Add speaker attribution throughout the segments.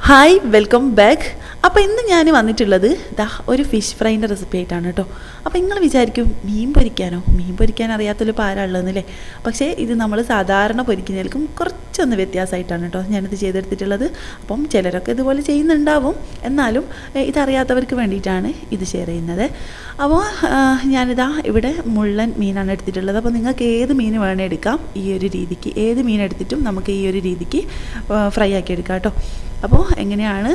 Speaker 1: Hi welcome back അപ്പോൾ ഇന്ന് ഞാൻ വന്നിട്ടുള്ളത് ദാ ഒരു ഫിഷ് ഫ്രൈന്റെ റെസിപ്പി ആയിട്ടാണ് കേട്ടോ അപ്പോൾ നിങ്ങൾ വിചാരിക്കും മീൻ പൊരിക്കാനോ? മീൻ പൊരിക്കാൻ അറിയാത്തൊരു പാരാളുള്ളതെന്നല്ലേ പക്ഷേ ഇത് നമ്മൾ സാധാരണ പൊരിക്കുന്നതിലും കുറച്ചൊന്ന് വ്യത്യാസമായിട്ടാണ് കേട്ടോ ഞാനിത് ചെയ്തെടുത്തിട്ടുള്ളത്. അപ്പം ചിലരൊക്കെ ഇതുപോലെ ചെയ്യുന്നുണ്ടാവും. എന്നാലും ഇതറിയാത്തവർക്ക് വേണ്ടിയിട്ടാണ് ഇത് ഷെയർ ചെയ്യുന്നത്. അപ്പോൾ ഞാനിതാ ഇവിടെ മുള്ളൻ മീനാണ് എടുത്തിട്ടുള്ളത്. അപ്പോൾ നിങ്ങൾക്ക് ഏത് മീൻ വേണേ എടുക്കാം. ഈ ഒരു രീതിക്ക് ഏത് മീൻ എടുത്തിട്ടും നമുക്ക് ഈ ഒരു രീതിക്ക് ഫ്രൈ ആക്കി എടുക്കാം കേട്ടോ അപ്പോൾ എങ്ങനെയാണ്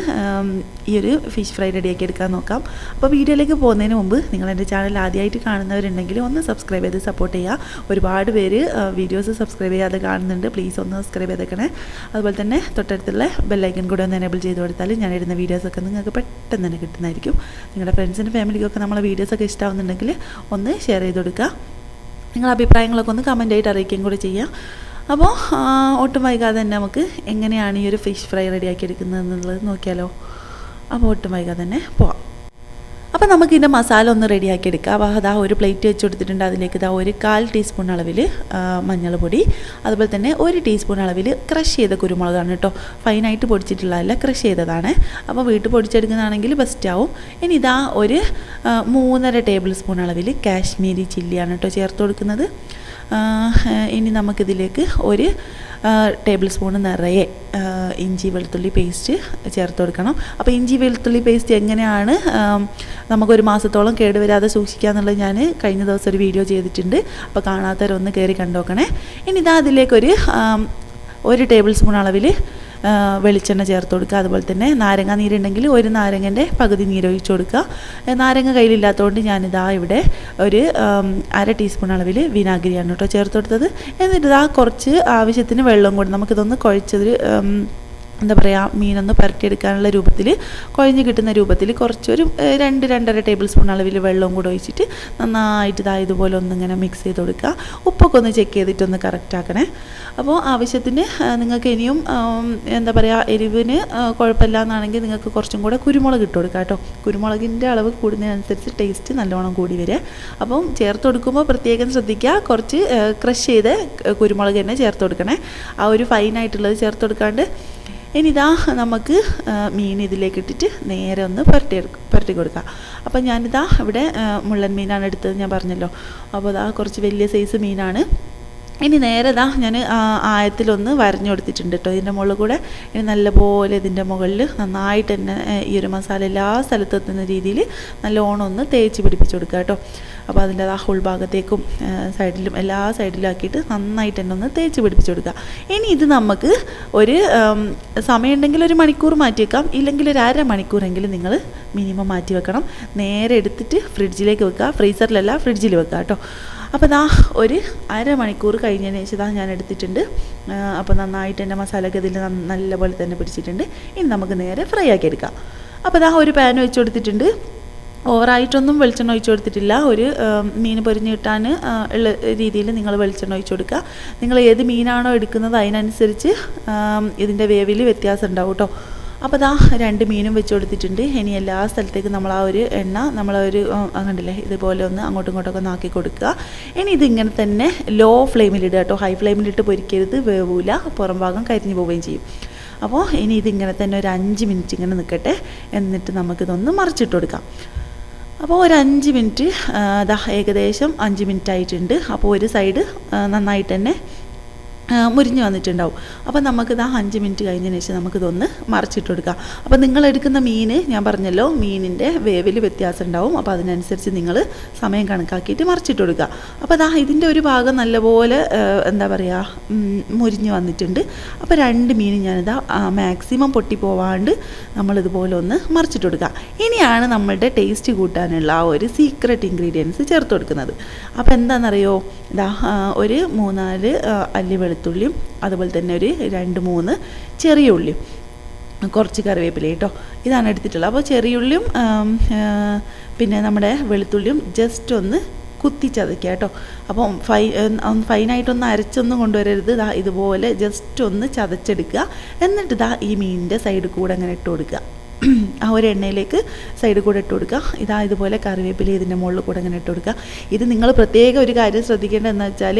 Speaker 1: ഈ ഒരു ഫിഷ് ഫ്രൈ റെഡിയാക്കി എടുക്കാൻ നോക്കാം. അപ്പോൾ വീഡിയോയിലേക്ക് പോകുന്നതിന് മുമ്പ് നിങ്ങൾ എന്റെ ചാനൽ ആദ്യമായിട്ട് കാണുന്നവരുണ്ടെങ്കിൽ ഒന്ന് സബ്സ്ക്രൈബ് ചെയ്ത് സപ്പോർട്ട് ചെയ്യുക. ഒരുപാട് പേര് വീഡിയോസ് സബ്സ്ക്രൈബ് ചെയ്യാതെ കാണുന്നുണ്ട്. പ്ലീസ് ഒന്ന് സബ്സ്ക്രൈബ് ചെയ്തേക്കണേ. അതുപോലെ തന്നെ തൊട്ടടുത്തുള്ള ബെല്ലൈക്കൻ കൂടെ ഒന്ന് എനേബിൾ ചെയ്ത് കൊടുത്താൽ ഞാൻ ഇടുന്ന വീഡിയോസൊക്കെ നിങ്ങൾക്ക് പെട്ടെന്ന് തന്നെ കിട്ടുന്നതായിരിക്കും. നിങ്ങളുടെ ഫ്രണ്ട്സിനും ഫാമിലിക്കൊക്കെ നമ്മളെ വീഡിയോസൊക്കെ ഇഷ്ടമാവുന്നുണ്ടെങ്കിൽ ഒന്ന് ഷെയർ ചെയ്ത് കൊടുക്കുക. നിങ്ങളുടെ അഭിപ്രായങ്ങളൊക്കെ ഒന്ന് കമന്റ് ആയിട്ട് അറിയിക്കുകയും കൂടി ചെയ്യാം. അപ്പോൾ ഒട്ടും വൈകാതെ തന്നെ നമുക്ക് എങ്ങനെയാണ് ഈ ഒരു ഫിഷ് ഫ്രൈ റെഡിയാക്കി എടുക്കുന്നത് എന്നുള്ളത് നോക്കിയാലോ. അപ്പോൾ ഒട്ടും വൈകാതെ തന്നെ പോവാം. അപ്പോൾ നമുക്ക് ഇതിന്റെ മസാല ഒന്ന് റെഡിയാക്കി എടുക്കാം അപ്പോൾ അതാ ഒരു പ്ലേറ്റ് വെച്ച് കൊടുത്തിട്ടുണ്ട്. അതിലേക്ക് ഇതാ ഒരു കാൽ ടീസ്പൂൺ അളവിൽ മഞ്ഞൾപ്പൊടി. അതുപോലെ തന്നെ ഒരു ടീസ്പൂൺ അളവിൽ ക്രഷ് ചെയ്ത കുരുമുളകാണ് കേട്ടോ. ഫൈനായിട്ട് പൊടിച്ചിട്ടുള്ളതല്ല ക്രഷ് ചെയ്തതാണ്. അപ്പോൾ വീട്ടിൽ പൊടിച്ചെടുക്കുന്നതാണെങ്കിൽ ബെസ്റ്റ് ആവും. ഇനി ഇതാ ഒരു മൂന്നര ടേബിൾ സ്പൂൺ അളവിൽ കാശ്മീരി ചില്ലിയാണ് കേട്ടോ ചേർത്ത് കൊടുക്കുന്നത്. ഇനി നമുക്കിതിലേക്ക് ഒരു ടേബിൾ സ്പൂൺ നിറയെ ഇഞ്ചി വെളുത്തുള്ളി പേസ്റ്റ് ചേർത്ത് കൊടുക്കണം. അപ്പോൾ ഇഞ്ചി വെളുത്തുള്ളി പേസ്റ്റ് എങ്ങനെയാണ് നമുക്കൊരു മാസത്തോളം കേടുവരാതെ സൂക്ഷിക്കുക എന്നുള്ളത് ഞാൻ കഴിഞ്ഞ ദിവസം ഒരു വീഡിയോ ചെയ്തിട്ടുണ്ട്. അപ്പോൾ കാണാത്തവരൊന്ന് കയറി കണ്ടോക്കണേ. ഇനി ഇതാ അതിലേക്കൊരു ഒരു ടേബിൾ സ്പൂൺ അളവിൽ വെളിച്ചെണ്ണ ചേർത്ത് കൊടുക്കുക. അതുപോലെ തന്നെ നാരങ്ങ നീരുണ്ടെങ്കിൽ ഒരു നാരങ്ങന്റെ പകുതി നീര് ഒഴിച്ച് കൊടുക്കുക. നാരങ്ങ കയ്യിലില്ലാത്തതുകൊണ്ട് ഞാനിതാ ഇവിടെ ഒരു അര ടീസ്പൂൺ അളവിൽ വിനാഗിരിയാണ് കേട്ടോ ചേർത്ത് കൊടുത്തത്. എന്നിട്ട് ഇതാ കുറച്ച് ആവശ്യത്തിന് വെള്ളം കൂടി നമുക്കിതൊന്ന് കുഴച്ചത് ഉം, എന്താ പറയുക മീനൊന്ന് പുരട്ടിയെടുക്കാനുള്ള രൂപത്തിൽ കുഴഞ്ഞ് കിട്ടുന്ന രൂപത്തിൽ കുറച്ചൊരു രണ്ട് രണ്ടര ടേബിൾ സ്പൂൺ അളവിൽ വെള്ളവും കൂടെ ഒഴിച്ചിട്ട് നന്നായിട്ട് ഇതായതുപോലെ ഒന്നിങ്ങനെ മിക്സ് ചെയ്ത് കൊടുക്കുക ഉപ്പൊക്കെ ഒന്ന് ചെക്ക് ചെയ്തിട്ടൊന്ന് കറക്റ്റ് ആക്കണേ. അപ്പോൾ ആവശ്യത്തിന് നിങ്ങൾക്ക് ഇനിയും എന്താ പറയുക എരിവിന് കുഴപ്പമില്ല എന്നാണെങ്കിൽ നിങ്ങൾക്ക് കുറച്ചും കൂടെ കുരുമുളക് ഇട്ട് കൊടുക്കുക കേട്ടോ. കുരുമുളകിന്റെ അളവ് കൂടുന്നതിനനുസരിച്ച് ടേസ്റ്റ് നല്ലോണം കൂടി വരെ. അപ്പം ചേർത്ത് കൊടുക്കുമ്പോൾ പ്രത്യേകം ശ്രദ്ധിക്കുക കുറച്ച് ക്രഷ് ചെയ്ത് കുരുമുളക് തന്നെ ചേർത്ത് കൊടുക്കണേ. ആ ഒരു ഫൈനായിട്ടുള്ളത് ചേർത്ത് കൊടുക്കാണ്ട് ഇനി ഇതാ നമുക്ക് മീൻ ഇതിലേക്ക് ഇട്ടിട്ട് നേരെ ഒന്ന് പുരട്ടി പുരട്ടി കൊടുക്കാം. അപ്പം ഞാനിതാ ഇവിടെ മുള്ളൻ മീനാണ് എടുത്തത് ഞാൻ പറഞ്ഞല്ലോ. അപ്പോൾ ഇതാ കുറച്ച് വലിയ സൈസ് മീനാണ്. ഇനി നേരെ ഇതാ ഞാൻ ആയത്തിലൊന്ന് വരഞ്ഞു കൊടുത്തിട്ടുണ്ട് കേട്ടോ ഇതിന്റെ മുകളിൽ കൂടെ ഇനി നല്ലപോലെ ഇതിന്റെ മുകളിൽ നന്നായിട്ട് തന്നെ ഈ ഒരു മസാല എല്ലാ സ്ഥലത്തും എത്തുന്ന രീതിയിൽ നല്ലോണം ഒന്ന് തേച്ച് പിടിപ്പിച്ച് കൊടുക്കുക കേട്ടോ അപ്പോൾ അതിന്റെ ആ ഉൾഭാഗത്തേക്കും സൈഡിലും എല്ലാ സൈഡിലും ആക്കിയിട്ട് നന്നായിട്ട് തന്നെ ഒന്ന് തേച്ച് പിടിപ്പിച്ച് കൊടുക്കുക. ഇനി ഇത് നമുക്ക് ഒരു സമയമുണ്ടെങ്കിൽ ഒരു മണിക്കൂർ മാറ്റി വെക്കാം. ഇല്ലെങ്കിൽ ഒരു അര മണിക്കൂറെങ്കിലും നിങ്ങൾ മിനിമം മാറ്റി വെക്കണം. നേരെ എടുത്തിട്ട് ഫ്രിഡ്ജിലേക്ക് വെക്കുക. ഫ്രീസറിലല്ല ഫ്രിഡ്ജിൽ വെക്കുക കേട്ടോ അപ്പോൾ ദാ ഒരു അരമണിക്കൂർ കഴിഞ്ഞതിന് ശേഷം ഇതാ ഞാൻ എടുത്തിട്ടുണ്ട്. അപ്പോൾ നന്നായിട്ട് എന്റെ മസാലയൊക്കെ ഇതിൽ നല്ലപോലെ തന്നെ പിടിച്ചിട്ടുണ്ട്. ഇനി നമുക്ക് നേരെ ഫ്രൈ ആക്കി എടുക്കാം. അപ്പോൾ ദാ ഒരു പാൻ വെച്ച് കൊടുത്തിട്ടുണ്ട്. ഓവറായിട്ടൊന്നും വെളിച്ചെണ്ണ ഒഴിച്ചു കൊടുത്തിട്ടില്ല. ഒരു മീൻ പൊരിഞ്ഞ് കിട്ടാൻ ഉള്ള രീതിയിൽ നിങ്ങൾ വെളിച്ചെണ്ണ ഒഴിച്ചു കൊടുക്കുക. നിങ്ങൾ ഏത് മീനാണോ എടുക്കുന്നത് അതിനനുസരിച്ച് ഇതിന്റെ വേവിൽ വ്യത്യാസം ഉണ്ടാവും കേട്ടോ. അപ്പോൾ ദാ രണ്ട് മീനും വെച്ച് കൊടുത്തിട്ടുണ്ട്. ഇനി എല്ലാ സ്ഥലത്തേക്കും നമ്മൾ ആ ഒരു എണ്ണ നമ്മൾ ഒരു കണ്ടില്ലേ ഇതുപോലെ ഒന്ന് അങ്ങോട്ടും ഇങ്ങോട്ടൊക്കെ ഒന്ന് ആക്കി കൊടുക്കുക. ഇനി ഇതിങ്ങനെ തന്നെ ലോ ഫ്ലെയിമിലിടുക കേട്ടോ. ഹൈ ഫ്ലെയിമിലിട്ട് പൊരിക്കരുത് വേവൂല പുറം ഭാഗം കരിഞ്ഞു പോവുകയും ചെയ്യും. അപ്പോൾ ഇനി ഇതിങ്ങനെ തന്നെ ഒരു അഞ്ച് മിനിറ്റ് ഇങ്ങനെ നിൽക്കട്ടെ എന്നിട്ട് നമുക്കിതൊന്ന് മറിച്ചിട്ട് കൊടുക്കാം. അപ്പോൾ ഒരു അഞ്ച് മിനിറ്റ് അതാ ഏകദേശം അഞ്ച് മിനിറ്റ് ആയിട്ടുണ്ട്. അപ്പോൾ ഒരു സൈഡ് നന്നായിട്ട് തന്നെ മുരിഞ്ഞ് വന്നിട്ടുണ്ടാവും. അപ്പോൾ നമുക്ക് ഇതാ അഞ്ച് മിനിറ്റ് കഴിഞ്ഞതിന് ശേഷം നമുക്കിതൊന്ന് മറിച്ചിട്ട് കൊടുക്കാം അപ്പോൾ നിങ്ങൾ എടുക്കുന്ന മീൻ ഞാൻ പറഞ്ഞല്ലോ മീനിന്റെ വേവിൽ വ്യത്യാസം ഉണ്ടാവും അപ്പോൾ അതിനനുസരിച്ച് നിങ്ങൾ സമയം കണക്കാക്കിയിട്ട് മറിച്ചിട്ട് കൊടുക്കുക അപ്പോൾ അതാ ഇതിന്റെ ഒരു ഭാഗം നല്ലപോലെ എന്താ പറയുക മുരിഞ്ഞു വന്നിട്ടുണ്ട്. അപ്പോൾ രണ്ട് മീൻ ഞാനിതാ മാക്സിമം പൊട്ടി പോവാണ്ട് നമ്മളിതുപോലെ ഒന്ന് മറിച്ചിട്ട് കൊടുക്കുക ഇനിയാണ് നമ്മളുടെ ടേസ്റ്റ് കൂട്ടാനുള്ള ആ ഒരു സീക്രട്ട് ഇൻഗ്രീഡിയൻസ് ചേർത്ത് കൊടുക്കുന്നത് അപ്പോൾ എന്താണെന്നറിയോ ഇതാ ആ, ഒരു മൂന്നാൽ അല്ലി അല്ലി വെളുത്തുള്ളിയും അതുപോലെ തന്നെ ഒരു രണ്ട് മൂന്ന് ചെറിയ ഉള്ളിയും കുറച്ച് കറിവേപ്പില കേട്ടോ. ഇതാണ് എടുത്തിട്ടുള്ളത്. അപ്പോൾ ചെറിയുള്ളിയും പിന്നെ നമ്മുടെ വെളുത്തുള്ളിയും ജസ്റ്റ് ഒന്ന് കുത്തി ചതയ്ക്കുക കേട്ടോ. അപ്പോൾ ഫൈ ഒന്ന് ഫൈനായിട്ടൊന്ന് അരച്ചൊന്നും കൊണ്ടുവരരുത്. ഇതുപോലെ ജസ്റ്റ് ഒന്ന് ചതച്ചെടുക്കുക. എന്നിട്ട് ഇതാ ഈ മീനിന്റെ സൈഡ് കൂടെ അങ്ങനെ ഇട്ട് കൊടുക്കുക. ആ ഒരു എണ്ണയിലേക്ക് സൈഡ് കൂടെ ഇട്ട് കൊടുക്കുക. ഇതാ ഇതുപോലെ കറിവേപ്പില ഇതിന്റെ മുകളിൽ കൂടെ ഇങ്ങനെ ഇട്ട് കൊടുക്കുക. ഇത് നിങ്ങൾ പ്രത്യേക ഒരു കാര്യം ശ്രദ്ധിക്കേണ്ടതെന്ന് വെച്ചാൽ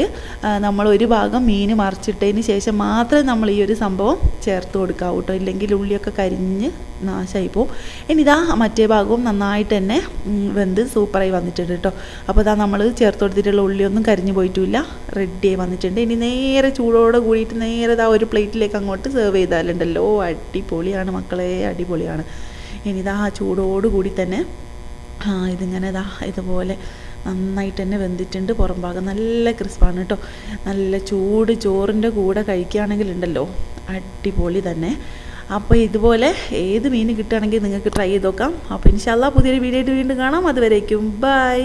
Speaker 1: നമ്മൾ ഒരു ഭാഗം മീൻ മറിച്ചിട്ടതിന് ശേഷം മാത്രമേ നമ്മൾ ഈ ഒരു സംഭവം ചേർത്ത് കൊടുക്കാവൂ കേട്ടോ. ഇല്ലെങ്കിൽ ഉള്ളിയൊക്കെ കരിഞ്ഞ് നാശമായി പോവും. ഇനി ഇതാ മറ്റേ ഭാഗവും നന്നായിട്ട് തന്നെ വെന്ത് സൂപ്പറായി വന്നിട്ടുണ്ട് കേട്ടോ. അപ്പോൾ ഇതാ നമ്മൾ ചേർത്ത് കൊടുത്തിട്ടുള്ള ഉള്ളിയൊന്നും കരിഞ്ഞു പോയിട്ടില്ല. റെഡിയായി വന്നിട്ടുണ്ട്. ഇനി നേരെ ചൂടോടെ കൂടിയിട്ട് നേരെ ഇതാ ഒരു പ്ലേറ്റിലേക്ക് അങ്ങോട്ട് സെർവ് ചെയ്താലുണ്ടല്ലോ. അടിപൊളിയാണ് മക്കളെ അടിപൊളിയാണ്. ഇനി ആ ചൂടോട് കൂടി തന്നെ ഇതിങ്ങനെ ഇതാ ഇതുപോലെ നന്നായിട്ട് തന്നെ വെന്തിട്ടുണ്ട്. പുറം ഭാഗം നല്ല ക്രിസ്പാണ് കേട്ടോ. നല്ല ചൂട് ചോറിന്റെ കൂടെ കഴിക്കുകയാണെങ്കിൽ ഉണ്ടല്ലോ അടിപൊളി തന്നെ. അപ്പോൾ ഇതുപോലെ ഏത് മീൻ കിട്ടുകയാണെങ്കിൽ നിങ്ങൾക്ക് ട്രൈ ചെയ്ത് നോക്കാം. അപ്പോൾ ഇൻഷാല്ല പുതിയൊരു വീഡിയോ ആയിട്ട് വീണ്ടും കാണാം. അതുവരേക്കും ബൈ.